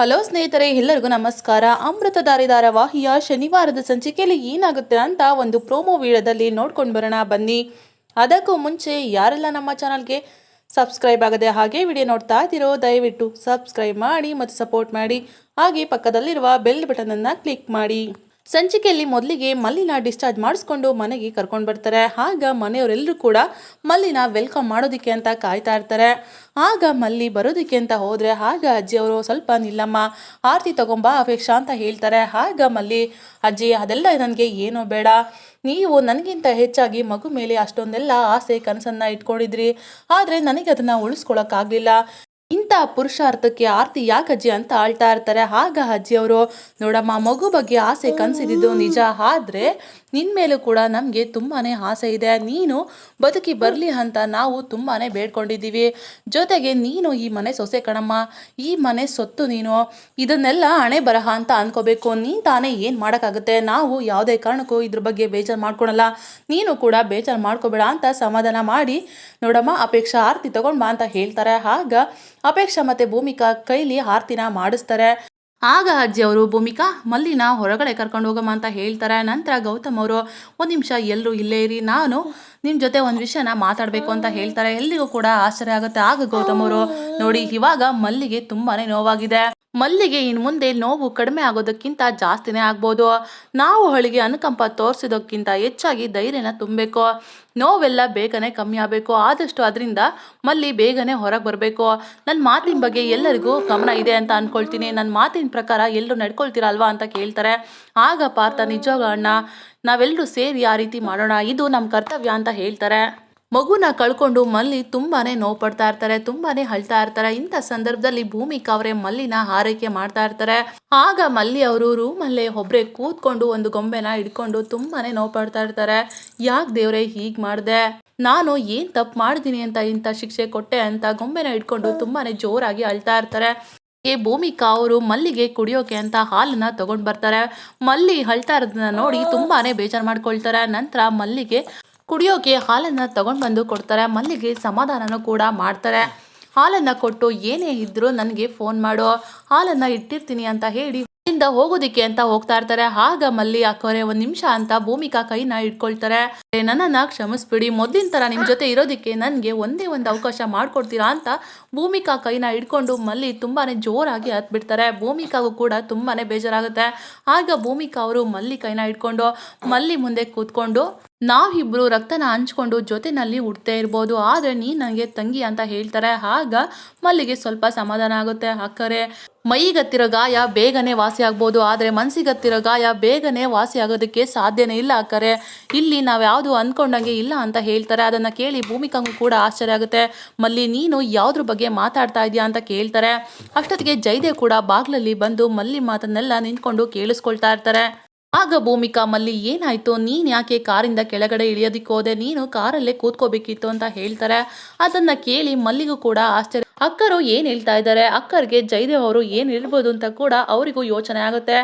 Hello ಸ್ನೇಹಿತರೆ, ಎಲ್ಲರಿಗೂ ನಮಸ್ಕಾರ. ಅಮೃತ ದಾರಿದಾರ ವಾಹಿಯ ಶನಿವಾರದ ಸಂಚಿಕೆಯಲ್ಲಿ ಏನಾಗುತ್ತೆ ಅಂತ ಒಂದು ಪ್ರೋಮೋ ವಿಡಿಯೋದಲ್ಲಿ ನೋಡ್ಕೊಂಡು ಬರೋಣ, ಬನ್ನಿ. ಅದಕ್ಕೂ ಮುಂಚೆ ಯಾರೆಲ್ಲ ನಮ್ಮ ಚಾನಲ್ಗೆ ಸಬ್ಸ್ಕ್ರೈಬ್ ಆಗದೆ ಹಾಗೆ ವಿಡಿಯೋ ನೋಡ್ತಾ ಇದ್ದೀರೋ, ದಯವಿಟ್ಟು ಸಬ್ಸ್ಕ್ರೈಬ್ ಮಾಡಿ ಮತ್ತು ಸಪೋರ್ಟ್ ಮಾಡಿ. ಹಾಗೆ ಪಕ್ಕದಲ್ಲಿರುವ ಬೆಲ್ ಬಟನನ್ನು ಕ್ಲಿಕ್ ಮಾಡಿ. ಸಂಚಿಕೆಯಲ್ಲಿ ಮೊದಲಿಗೆ ಮಲ್ಲಿನ ಡಿಸ್ಚಾರ್ಜ್ ಮಾಡಿಸ್ಕೊಂಡು ಮನೆಗೆ ಕರ್ಕೊಂಡು ಬರ್ತಾರೆ. ಆಗ ಮನೆಯವರೆಲ್ಲರೂ ಕೂಡ ಮಲ್ಲಿನ ವೆಲ್ಕಮ್ ಮಾಡೋದಕ್ಕೆ ಅಂತ ಕಾಯ್ತಾ ಇರ್ತಾರೆ. ಆಗ ಮಲ್ಲಿ ಬರೋದಕ್ಕೆ ಅಂತ ಹೋದರೆ, ಆಗ ಅಜ್ಜಿ ಅವರು ಸ್ವಲ್ಪ ನಿಲ್ಲಮ್ಮ, ಆರತಿ ತಗೊಂಬಾ, ಅಪೇಕ್ಷಾ ಅಂತ ಹೇಳ್ತಾರೆ. ಆಗ ಮಲ್ಲಿ, ಅಜ್ಜಿ, ಅದೆಲ್ಲ ನನಗೆ ಏನೋ ಬೇಡ. ನೀವು ನನಗಿಂತ ಹೆಚ್ಚಾಗಿ ಮಗು ಮೇಲೆ ಅಷ್ಟೊಂದೆಲ್ಲ ಆಸೆ, ಕನಸನ್ನು ಇಟ್ಕೊಂಡಿದ್ರಿ. ಆದರೆ ನನಗೆ ಅದನ್ನು ಉಳಿಸ್ಕೊಳಕ್ಕಾಗಲಿಲ್ಲ. ಇಂಥ ಪುರುಷಾರ್ಥಕ್ಕೆ ಆರ್ತಿ ಯಾಕಜ್ಜಿ ಅಂತ ಆಳ್ತಾ ಇರ್ತಾರೆ? ಆಗ ಅಜ್ಜಿ ಅವರು, ನೋಡಮ್ಮ, ಮಗು ಬಗ್ಗೆ ಆಸೆ ಕನಸಿದ್ದು ನಿಜ. ಆದರೆ ನಿನ್ನ ಮೇಲೂ ಕೂಡ ನಮಗೆ ತುಂಬಾ ಆಸೆ ಇದೆ. ನೀನು ಬದುಕಿ ಬರಲಿ ಅಂತ ನಾವು ತುಂಬಾ ಬೇಡ್ಕೊಂಡಿದ್ದೀವಿ. ಜೊತೆಗೆ ನೀನು ಈ ಮನೆ ಸೊಸೆ ಕಣಮ್ಮ. ಈ ಮನೆ ಸೊತ್ತು ನೀನು. ಇದನ್ನೆಲ್ಲ ಹಣೆ ಬರಹ ಅಂತ ಅನ್ಕೋಬೇಕು. ನೀನು ತಾನೇ ಏನು ಮಾಡೋಕ್ಕಾಗುತ್ತೆ? ನಾವು ಯಾವುದೇ ಕಾರಣಕ್ಕೂ ಇದ್ರ ಬಗ್ಗೆ ಬೇಜಾರು ಮಾಡ್ಕೊಳಲ್ಲ. ನೀನು ಕೂಡ ಬೇಜಾರು ಮಾಡ್ಕೋಬೇಡ ಅಂತ ಸಮಾಧಾನ ಮಾಡಿ, ನೋಡಮ್ಮ, ಅಪೇಕ್ಷಾ ಆರತಿ ತಗೊಂಡ್ಬಾ ಅಂತ ಹೇಳ್ತಾರೆ. ಆಗ ಅಪೇಕ್ಷಾ ಮತ್ತೆ ಭೂಮಿಕಾ ಕೈಲಿ ಆರ್ತಿನ ಮಾಡಿಸ್ತಾರೆ. ಆಗ ಅಜ್ಜಿ ಅವರು, ಭೂಮಿಕಾ, ಮಲ್ಲಿನ ಹೊರಗಡೆ ಕರ್ಕೊಂಡು ಹೋಗಮ್ಮ ಅಂತ ಹೇಳ್ತಾರೆ. ನಂತರ ಗೌತಮ್ ಅವರು, ಒಂದು ನಿಮಿಷ ಎಲ್ಲರೂ ಇಲ್ಲೇ ಇರಿ, ನಾನು ನಿಮ್ಮ ಜೊತೆ ಒಂದು ವಿಷಯನ ಮಾತಾಡಬೇಕು ಅಂತ ಹೇಳ್ತಾರೆ. ಎಲ್ಲಿಗೂ ಕೂಡ ಆಶ್ಚರ್ಯ ಆಗುತ್ತೆ. ಆಗ ಗೌತಮ್ ಅವರು, ನೋಡಿ, ಇವಾಗ ಮಲ್ಲಿಗೆ ತುಂಬಾನೇ ನೋವಾಗಿದೆ. ಮಲ್ಲಿಗೆ ಇನ್ನು ಮುಂದೆ ನೋವು ಕಡಿಮೆ ಆಗೋದಕ್ಕಿಂತ ಜಾಸ್ತಿನೇ ಆಗ್ಬೋದು. ನಾವು ಅವಳಿಗೆ ಅನುಕಂಪ ತೋರಿಸೋದಕ್ಕಿಂತ ಹೆಚ್ಚಾಗಿ ಧೈರ್ಯನ ತುಂಬಬೇಕು. ನೋವೆಲ್ಲ ಬೇಗನೆ ಕಮ್ಮಿ ಆಗಬೇಕು. ಆದಷ್ಟು ಅದರಿಂದ ಮಲ್ಲಿ ಬೇಗನೆ ಹೊರಗೆ ಬರಬೇಕು. ನನ್ನ ಮಾತಿನ ಬಗ್ಗೆ ಎಲ್ಲರಿಗೂ ಗಮನ ಇದೆ ಅಂತ ಅಂದ್ಕೊಳ್ತೀನಿ ನನ್ನ ಮಾತಿನ ಪ್ರಕಾರ ಎಲ್ಲರೂ ನಡ್ಕೊಳ್ತೀರಲ್ವಾ ಅಂತ ಕೇಳ್ತಾರೆ. ಆಗ ಪಾರ್ಥ, ನಿಜವಾಗ ಅಣ್ಣ ನಾವೆಲ್ಲರೂ ಸೇರಿ ಆ ರೀತಿ ಮಾಡೋಣ. ಇದು ನಮ್ಮ ಕರ್ತವ್ಯ ಅಂತ ಹೇಳ್ತಾರೆ. ಮಗುನ ಕಳ್ಕೊಂಡು ಮಲ್ಲಿ ತುಂಬಾನೇ ನೋವು ಪಡ್ತಾ ಇರ್ತಾರೆ, ತುಂಬಾನೇ ಅಳ್ತಾ ಇರ್ತಾರೆ. ಇಂಥ ಸಂದರ್ಭದಲ್ಲಿ ಭೂಮಿಕಾ ಅವರೇ ಮಲ್ಲಿನ ಆರೈಕೆ ಮಾಡ್ತಾ ಇರ್ತಾರೆ. ಆಗ ಮಲ್ಲಿ ಅವರು ರೂಮಲ್ಲೇ ಒಬ್ರೆ ಕೂತ್ಕೊಂಡು ಒಂದು ಗೊಂಬೆನ ಹಿಡ್ಕೊಂಡು ತುಂಬಾನೇ ನೋವು ಪಡ್ತಾ ಇರ್ತಾರೆ. ಯಾಕೆ ದೇವ್ರೆ ಹೀಗೆ ಮಾಡಿದೆ? ನಾನು ಏನ್ ತಪ್ಪು ಮಾಡಿದ್ದೀನಿ ಅಂತ ಇಂಥ ಶಿಕ್ಷೆ ಕೊಟ್ಟೆ ಅಂತ ಗೊಂಬೆನ ಹಿಡ್ಕೊಂಡು ತುಂಬಾನೇ ಜೋರಾಗಿ ಅಳ್ತಾ ಇರ್ತಾರೆ. ಈ ಭೂಮಿಕಾ ಅವರು ಮಲ್ಲಿಗೆ ಕುಡಿಯೋಕೆ ಅಂತ ಹಾಲನ್ನ ತಗೊಂಡ್ ಬರ್ತಾರೆ. ಮಲ್ಲಿ ಅಳ್ತಾ ಇರೋದನ್ನ ನೋಡಿ ತುಂಬಾನೇ ಬೇಜಾರು ಮಾಡ್ಕೊಳ್ತಾರೆ. ನಂತರ ಮಲ್ಲಿಗೆ ಕುಡಿಯೋಕೆ ಹಾಲನ್ನ ತಗೊಂಡು ಬಂದು ಕೊಡ್ತಾರೆ. ಮಲ್ಲಿಗೆ ಸಮಾಧಾನನೂ ಕೂಡ ಮಾಡ್ತಾರೆ. ಹಾಲನ್ನ ಕೊಟ್ಟು ಏನೇ ಇದ್ದರೂ ನನಗೆ ಫೋನ್ ಮಾಡು. ಹಾಲನ್ನ ಇಟ್ಟಿರ್ತೀನಿ ಅಂತ ಹೇಳಿ ಅಲ್ಲಿಂದ ಹೋಗೋದಿಕ್ಕೆ ಅಂತ ಹೋಗ್ತಾ ಇರ್ತಾರೆ. ಆಗ ಮಲ್ಲಿ ಅಕ್ಕವರೇ ಒಂದ್ ನಿಮಿಷ ಅಂತ ಭೂಮಿಕಾ ಕೈನ ಇಟ್ಕೊಳ್ತಾರೆ ನನ್ನನ್ನ ಕ್ಷಮಿಸ್ಬಿಡಿ. ಮೊದ್ಲಿನ ತರ ನಿಮ್ ಜೊತೆ ಇರೋದಿಕ್ಕೆ ನನ್ಗೆ ಒಂದೇ ಒಂದು ಅವಕಾಶ ಮಾಡ್ಕೊಡ್ತೀರಾ ಅಂತ ಭೂಮಿಕಾ ಕೈನ ಇಟ್ಕೊಂಡು ಮಲ್ಲಿ ತುಂಬಾನೇ ಜೋರಾಗಿ ಹತ್ಬಿಡ್ತಾರೆ. ಭೂಮಿಕಾಗೂ ಕೂಡ ತುಂಬಾನೇ ಬೇಜಾರಾಗುತ್ತೆ. ಆಗ ಭೂಮಿಕಾ ಅವರು ಮಲ್ಲಿ ಕೈನ ಇಟ್ಕೊಂಡು ಮಲ್ಲಿ ಮುಂದೆ ಕೂತ್ಕೊಂಡು ನಾವಿಬ್ರು ರಕ್ತನ ಹಂಚ್ಕೊಂಡು ಜೊತೆನಲ್ಲಿ ಹುಡ್ತೇ ಇರ್ಬೋದು. ಆದರೆ ನೀ ನನಗೆ ತಂಗಿ ಅಂತ ಹೇಳ್ತಾರೆ. ಆಗ ಮಲ್ಲಿಗೆ ಸ್ವಲ್ಪ ಸಮಾಧಾನ ಆಗುತ್ತೆ. ಅಕ್ಕರೆ ಮೈಗತ್ತಿರೋ ಗಾಯ ಬೇಗನೆ ವಾಸಿ ಆಗ್ಬೋದು ಆದರೆ ಮನಸ್ಸಿಗತ್ತಿರೋ ಗಾಯ ಬೇಗನೆ ವಾಸಿ ಆಗೋದಕ್ಕೆ ಸಾಧ್ಯನೇ ಇಲ್ಲ ಅಕ್ಕರೆ. ಇಲ್ಲಿ ನಾವು ಯಾವುದು ಅಂದ್ಕೊಂಡಂಗೆ ಇಲ್ಲ ಅಂತ ಹೇಳ್ತಾರೆ. ಅದನ್ನು ಕೇಳಿ ಭೂಮಿಕಂಗೂ ಕೂಡ ಆಶ್ಚರ್ಯ ಆಗುತ್ತೆ. ಮಲ್ಲಿ, ನೀನು ಯಾವುದ್ರ ಬಗ್ಗೆ ಮಾತಾಡ್ತಾ ಇದೆಯಾ ಅಂತ ಕೇಳ್ತಾರೆ. ಅಷ್ಟೊತ್ತಿಗೆ ಜೈದೇವ್ ಕೂಡ ಬಾಗ್ಲಲ್ಲಿ ಬಂದು ಮಲ್ಲಿ ಮಾತನ್ನೆಲ್ಲ ನಿಂತ್ಕೊಂಡು ಕೇಳಿಸ್ಕೊಳ್ತಾ ಇರ್ತಾರೆ. ಆಗ ಭೂಮಿಕಾ ಮಲ್ಲಿ, ಏನಾಯ್ತು? ನೀನ್ ಯಾಕೆ ಕಾರಿಂದ ಕೆಳಗಡೆ ಇಳಿಯೋದಿಕ್ಕೆ ಹೋದೆ ನೀನು ಕಾರಲ್ಲೇ ಕೂತ್ಕೋಬೇಕಿತ್ತು ಅಂತ ಹೇಳ್ತಾರೆ. ಅದನ್ನ ಕೇಳಿ ಮಲ್ಲಿಗೂ ಕೂಡ ಆಶ್ಚರ್ಯ. ಅಕ್ಕರು ಏನ್ ಹೇಳ್ತಾ ಇದ್ದಾರೆ? ಅಕ್ಕರ್ಗೆ ಜಯದೇವ್ ಅವರು ಏನ್ ಹೇಳ್ಬೋದು ಅಂತ ಕೂಡ ಅವರಿಗೂ ಯೋಚನೆ ಆಗುತ್ತೆ.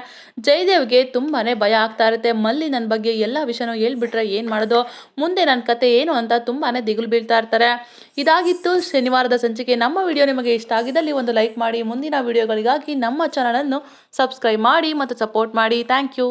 ಜಯದೇವ್ಗೆ ತುಂಬಾನೇ ಭಯ ಆಗ್ತಾ ಇರುತ್ತೆ. ಮಲ್ಲಿ ನನ್ನ ಬಗ್ಗೆ ಎಲ್ಲ ವಿಷಯನೂ ಹೇಳ್ಬಿಟ್ರೆ ಏನ್ ಮಾಡೋದು? ಮುಂದೆ ನನ್ನ ಕತೆ ಏನು ಅಂತ ತುಂಬಾನೇ ದಿಗುಲು ಬೀಳ್ತಾ ಇರ್ತಾರೆ. ಇದಾಗಿತ್ತು ಶನಿವಾರದ ಸಂಚಿಕೆ. ನಮ್ಮ ವಿಡಿಯೋ ನಿಮಗೆ ಇಷ್ಟ ಆಗಿದ್ದಲ್ಲಿ ಒಂದು ಲೈಕ್ ಮಾಡಿ. ಮುಂದಿನ ವಿಡಿಯೋಗಳಿಗಾಗಿ ನಮ್ಮ ಚಾನಲನ್ನು ಸಬ್ಸ್ಕ್ರೈಬ್ ಮಾಡಿ ಮತ್ತು ಸಪೋರ್ಟ್ ಮಾಡಿ. Thank you.